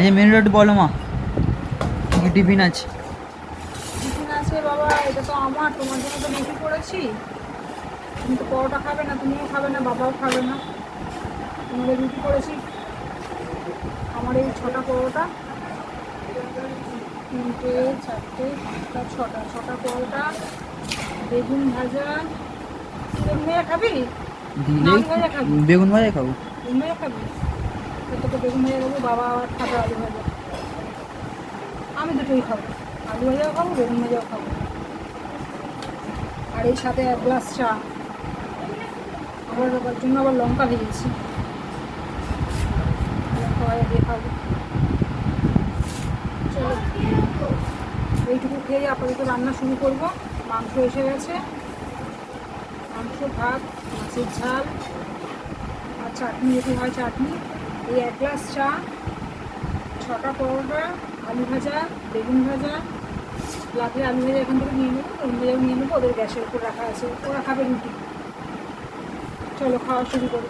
আচ্ছা মেনুটা একটু বলো মা। কী টিফিন আছে? টিফিন আছে বাবা এটা তো আমার তোমার জন্য তো করেছি। তুমি তো পরোটা খাবে না তুমিও খাবে না বাবাও খাবে না। তোমাদের রুটি করেছি। আমার এই ছটা পরোটা। তিনটে চারটে পাঁচটা ছটা ছটা পরোটা বেগুন ভাজা। বেগুন ভাজা খাবি? আলু ভাজা খাবি? বেগুন ভাজা খাব। বেগুন ভাজা খাবি? তোকে বেগুন ভাজা দেবো বাবা আবার খাবে আলু ভাজা। আমি দুটোই খাব, আলু ভাজাও খাব, বেগুন ভাজাও খাব। আর এই সাথে এক গ্লাস চা। আবার বাবার জন্য আবার লঙ্কা ভেজেছি। লঙ্কা ভাজা দিয়ে খাব। চলো, এইটুকু খেয়ে আপাতত রান্না শুরু করব। মাংস এসে গেছে। মাংস, ভাত, মাছের ঝাল, আর চাটনি যদি হয় চাটনি। এই এক গ্লাস চা, ছটা পরোটা, আলু ভাজা, বেগুন ভাজা। লাগলে আলু ভাজা এখান থেকে নিয়ে নেব বেগুন ভাজাও নিয়ে নেব, ওদের গ্যাসের উপর রাখা আছে, ওরা খাবে রুটি। চলো, খাওয়া শুরু করো।